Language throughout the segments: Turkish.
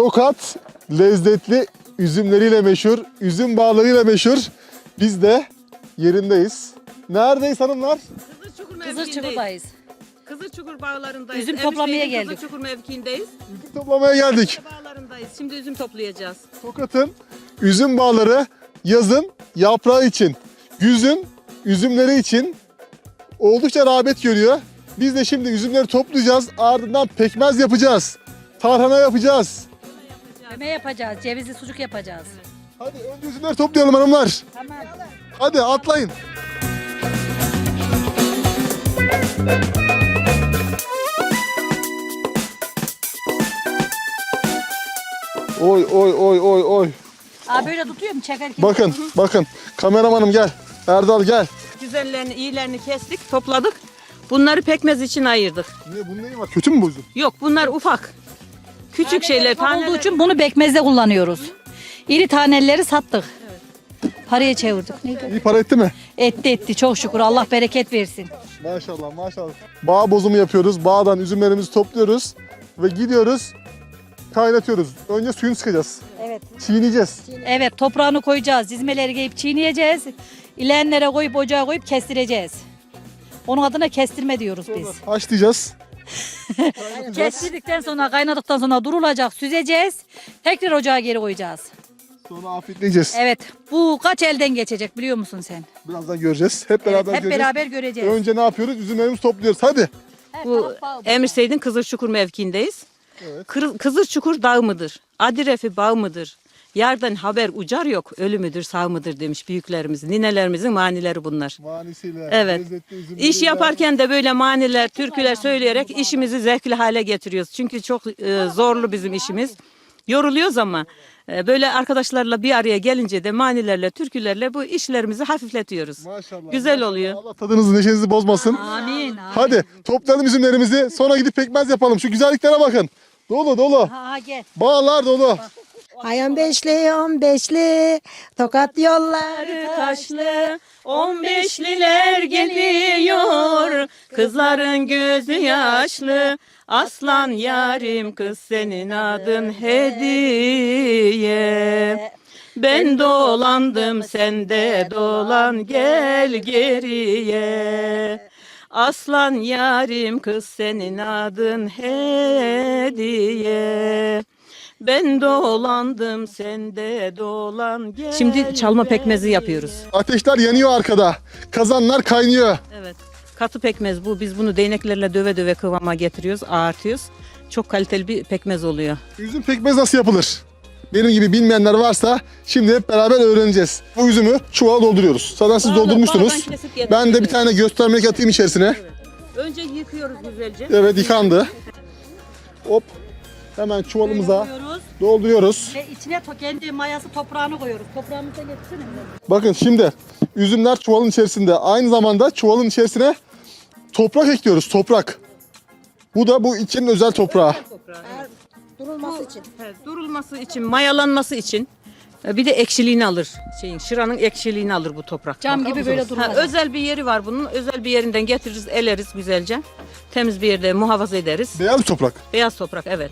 Tokat lezzetli üzümleriyle meşhur, üzüm bağlarıyla meşhur. Biz de yerindeyiz. Neredeyiz hanımlar? Kızılçukur Kızıl mevkiindeyiz. Çukur'dayız. Kızılçukur bağlarındayız. Üzüm toplamaya geldik. Kızılçukur mevkiindeyiz. Üzüm toplamaya geldik. Bağlarındayız. Şimdi üzüm toplayacağız. Tokat'ın üzüm bağları yazın yaprağı için, güzün üzümleri için oldukça rağbet görüyor. Biz de şimdi üzümleri toplayacağız, ardından pekmez yapacağız. Tarhana yapacağız. Meme yapacağız, cevizli sucuk yapacağız. Hadi önce üzümleri toplayalım hanımlar. Tamam. Hadi atlayın. Oy oy oy oy oy. Aa böyle tutuyorum çekerken. Bakın bakın kameramanım gel. Erdal gel. Güzellerini, iyilerini kestik, topladık. Bunları pekmez için ayırdık. Ne bunun neyi var? Kötü mü bu üzüm? Yok bunlar ufak. Küçük şeyler, olduğu için bunu bekmezde kullanıyoruz. İri taneleri sattık. Paraya çevirdik. Neydi? İyi para etti mi? Etti etti çok şükür Allah bereket versin. Maşallah maşallah. Bağ bozumu yapıyoruz. Bağdan üzümlerimizi topluyoruz ve gidiyoruz kaynatıyoruz. Önce suyunu sıkacağız. Evet. Çiğneyeceğiz. Evet toprağını koyacağız. Dizmeleri giyip çiğneyeceğiz. İleyenlere koyup ocağa koyup kestireceğiz. Onun adına kestirme diyoruz biz. Haşlayacağız. Kestirdikten sonra kaynadıktan sonra durulacak süzeceğiz. Tekrar ocağa geri koyacağız. Sonra afiyetleyeceğiz. Evet bu kaç elden geçecek biliyor musun sen? Birazdan göreceğiz. Hep beraber hep göreceğiz. beraber göreceğiz. Önce ne yapıyoruz? Üzümlerimizi topluyoruz. Hadi. Bu Emir Seyit'in Kızılçukur mevkiindeyiz. Evet. Kır- Kızılçukur dağ mıdır? Adirefi bağ mıdır? Yerden haber ucar yok, ölü müdür, sağ mıdır demiş büyüklerimiz. Ninelerimizin manileri bunlar. Manisiyle, Evet. lezzetli üzümleriyle. İş yaparken de böyle maniler, türküler söyleyerek işimizi zevkli hale getiriyoruz. Çünkü çok e, zorlu bizim işimiz. Yoruluyoruz ama e, böyle arkadaşlarla bir araya gelince de manilerle, türkülerle bu işlerimizi hafifletiyoruz. Maşallah. Güzel oluyor. Allah tadınızı, neşenizi bozmasın. Amin. amin. Hadi toplayalım üzümlerimizi. Sonra gidip pekmez yapalım. Şu güzelliklere bakın. Dolu dolu. Ha gel. Bağlar dolu. Ayağım beşli, on beşli, tokat yollar. taşlı on beşliler geliyor. Kızların gözü yaşlı aslan yarim kız senin adın hediye. Ben dolandım sen de dolan gel geriye. Aslan yarim kız senin adın hediye ben dolandım sen de dolan gel. Şimdi çalma pekmezi yapıyoruz. Ateşler yanıyor arkada. Kazanlar kaynıyor. Evet. Katı pekmez bu. Biz bunu değneklerle döve döve kıvama getiriyoruz, ağartıyoruz. Çok kaliteli bir pekmez oluyor. Üzüm pekmez nasıl yapılır? Benim gibi bilmeyenler varsa şimdi hep beraber öğreneceğiz. Bu üzümü çuvala dolduruyoruz. Zaten siz doldurmuştunuz. bağdan kesip Ben de bir tane göstermek atayım içerisine. Önce yıkıyoruz güzelce. Evet yıkandı. Hop. Hemen çuvalımıza Koyuyoruz dolduruyoruz. ve içine to- kendi mayası toprağını koyuyoruz. Toprağımızı da getirsene. Bakın şimdi üzümler çuvalın içerisinde. Aynı zamanda çuvalın içerisine toprak ekliyoruz. Toprak. Bu da bu içinin özel toprağı. Toprağı, Durulması için. evet, durulması için, mayalanması için e, bir de ekşiliğini alır. Şeyin, şıranın ekşiliğini alır bu toprak. Cam gibi böyle? Ha, durmaz. özel bir yeri var bunun. Özel bir yerinden getiririz, eleriz güzelce. Temiz bir yerde muhafaza ederiz. Beyaz toprak. Beyaz toprak, evet.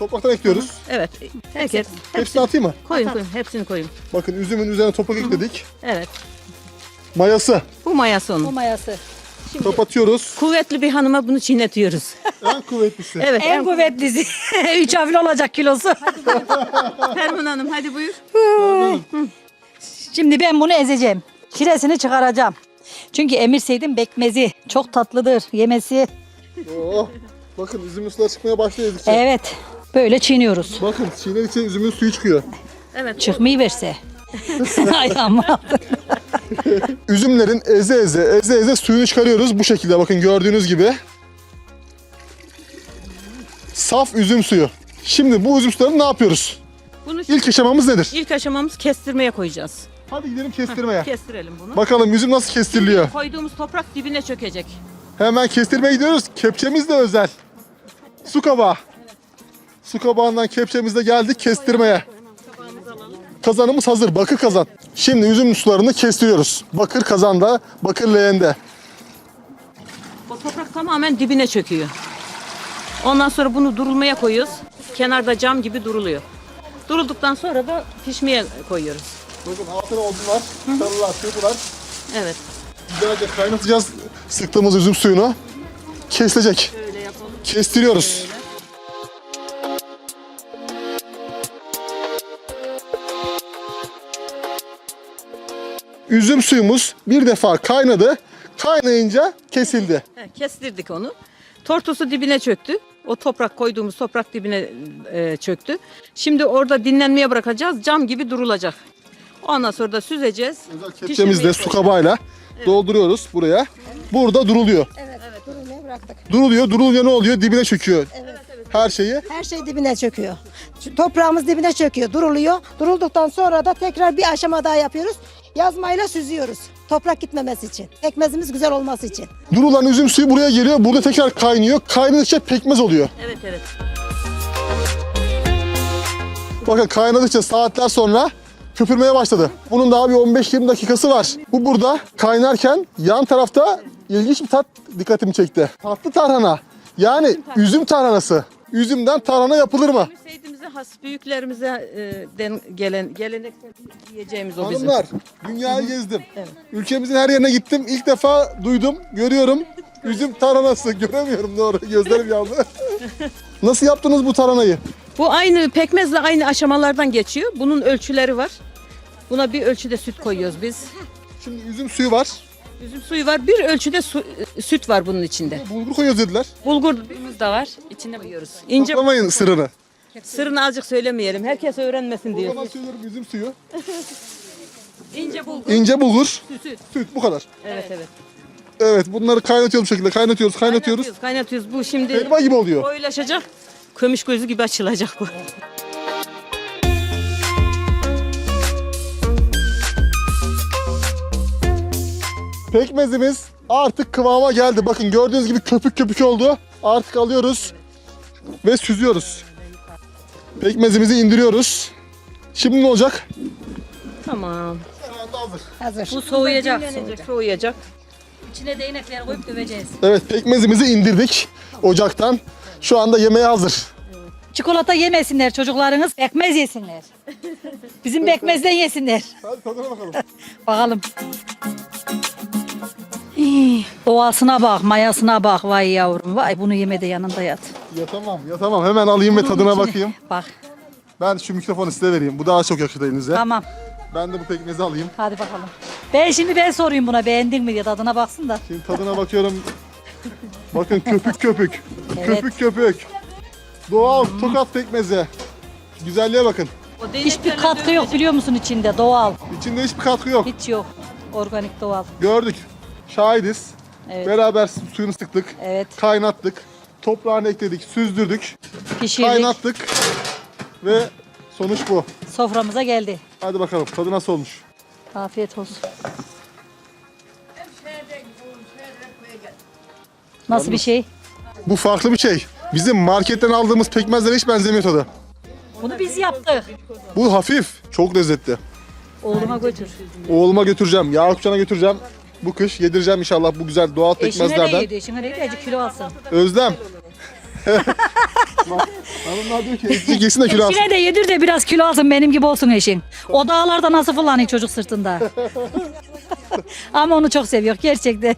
Topraktan ekliyoruz. Evet. Herkes. Hepsini atayım mı? Koyun koyun. Hepsini koyun. Bakın üzümün üzerine toprak ekledik. Evet. Mayası. Bu mayası onun. Bu mayası. Kapatıyoruz. Kuvvetli bir hanıma bunu çiğnetiyoruz. En kuvvetlisi. Evet. En kuvvetlisi. 3 hafif olacak kilosu. Ferman Hanım hadi buyur. Şimdi ben bunu ezeceğim. Şiresini çıkaracağım. Çünkü Emir Seyit'in bekmezi çok tatlıdır yemesi. Oh. Bakın üzümün suları çıkmaya başlıyor. Evet. Böyle çiğniyoruz. Bakın çiğnedikçe üzümün suyu çıkıyor. Evet. Çıkmayı verse. Ayağıma. Üzümlerin eze eze eze eze suyunu çıkarıyoruz bu şekilde bakın gördüğünüz gibi. Saf üzüm suyu. Şimdi bu üzüm sularını ne yapıyoruz? Bunu İlk aşamamız nedir? ilk aşamamız kestirmeye koyacağız. Hadi gidelim kestirmeye. Kestirelim bunu. Bakalım üzüm nasıl kestiriliyor. Koyduğumuz toprak dibine çökecek. Hemen kestirmeye gidiyoruz. Kepçemiz de özel. Su kabağı. Su kabağından kepçemizle geldik kestirmeye. Kazanımız hazır. Bakır kazan. Şimdi üzüm sularını kestiriyoruz. Bakır kazanda, bakır leğende. O toprak tamamen dibine çöküyor. Ondan sonra bunu durulmaya koyuyoruz. kenarda cam gibi duruluyor. Durulduktan sonra da pişmeye koyuyoruz. Bakın altına odunlar, sarılar, çırpılar. Evet. Güzelce kaynatacağız sıktığımız üzüm suyunu. Kesilecek. Böyle yapalım. Kestiriyoruz. Üzüm suyumuz bir defa kaynadı. Kaynayınca kesildi. He, kestirdik onu. Tortusu dibine çöktü. O toprak koyduğumuz toprak dibine e, çöktü. Şimdi orada dinlenmeye bırakacağız. Cam gibi durulacak. Ondan sonra da süzeceğiz. Özel kepçemizle su kabağıyla dolduruyoruz buraya. Burada duruluyor. Evet, durulmaya bıraktık. Duruluyor, durulunca ne oluyor? Dibine çöküyor. Her şeyi. Her şey dibine çöküyor. Toprağımız dibine çöküyor, duruluyor. Durulduktan sonra da tekrar bir aşama daha yapıyoruz. Yazmayla süzüyoruz. Toprak gitmemesi için. Pekmezimiz güzel olması için. Durulan üzüm suyu buraya geliyor. Burada tekrar kaynıyor. Kaynadıkça pekmez oluyor. Evet evet. Bakın kaynadıkça saatler sonra köpürmeye başladı. Bunun daha bir 15-20 dakikası var. Bu burada kaynarken yan tarafta ilginç bir tat dikkatimi çekti. Tatlı tarhana. Yani üzüm tarhanası. Üzümden tarhana yapılır mı? Has büyüklerimize e, den, gelen geleneksel yiyeceğimiz o bizim. Hanımlar, dünyayı gezdim. Ülkemizin her yerine gittim. İlk defa duydum, görüyorum. Üzüm tarhanası. Göremiyorum doğru. Gözlerim yandı. Nasıl yaptınız bu tarhanayı? Bu aynı pekmezle aynı aşamalardan geçiyor. Bunun ölçüleri var. Buna bir ölçüde süt koyuyoruz biz. Şimdi üzüm suyu var. Üzüm suyu var. Bir ölçüde su- süt var bunun içinde. Bulgur koyuyoruz dediler. Bulgurumuz da var. İçine koyuyoruz. İnce Saklamayın sırrını. Sırrını azıcık söylemeyelim. Herkes öğrenmesin O diyor. zaman söylüyorum üzüm suyu. İnce bulgur. İnce bulgur. Süt. Süt bu kadar. Evet evet. Evet bunları kaynatıyoruz bu şekilde. Kaynatıyoruz, kaynatıyoruz. Kaynatıyoruz. Kaynatıyoruz. Bu şimdi Elma gibi oluyor. koyulaşacak. Kömüş gözü gibi açılacak bu. Pekmezimiz artık kıvama geldi. Bakın gördüğünüz gibi köpük köpük oldu. Artık alıyoruz ve süzüyoruz. Pekmezimizi indiriyoruz. Şimdi ne olacak? Tamam. Şu anda hazır. Hazır. Bu soğuyacak. Dinlenecek, soğuyacak. İçine değnekler koyup döveceğiz. Evet pekmezimizi indirdik ocaktan. Şu anda yemeğe hazır. Çikolata yemesinler çocuklarınız, pekmez yesinler. Bizim pekmezden yesinler. Hadi tadına bakalım. Bakalım. Doğasına bak, mayasına bak. Vay yavrum, vay bunu yeme de yanında yat. ya tamam ya tamam hemen alayım ve tadına bakayım. Bak, Ben şu mikrofonu size vereyim. Bu daha çok yakışır elinize. tamam. Ben de bu pekmezi alayım. Hadi bakalım. Ben şimdi ben sorayım buna beğendin mi diye tadına baksın da. Şimdi tadına bakıyorum. Bakın köpük köpük. Köpük köpük. Doğal tokat pekmezi. Güzelliğe bakın. O Hiçbir katkı yok biliyor musun içinde doğal. İçinde hiçbir katkı yok. Hiç yok. Organik doğal. Gördük. Şahidiz. Evet. Beraber suyunu sıktık. Evet. Kaynattık. Toprağını ekledik. Süzdürdük. Pişirdik. Kaynattık. Ve sonuç bu. Soframıza geldi. Hadi bakalım tadı nasıl olmuş. Afiyet olsun. Nasıl bir şey? Bu farklı bir şey. Bizim marketten aldığımız pekmezlere hiç benzemiyor tadı. Bunu biz yaptık. Bu hafif. Çok lezzetli. Oğluma götür. Oğluma götüreceğim. Yakupcan'a götüreceğim. Bu kış yedireceğim inşallah bu güzel doğal Eşine de pekmezlerden. yedi. Eşine de yedi. Azıcık kilo alsın. Özlem. Hanımlar diyor ki "Ecik yesin de kilo alsın. Eşine de yedir de biraz kilo alsın benim gibi olsun eşin. O dağlarda nasıl fırlanıyor çocuk sırtında. Ama onu çok seviyor gerçekten.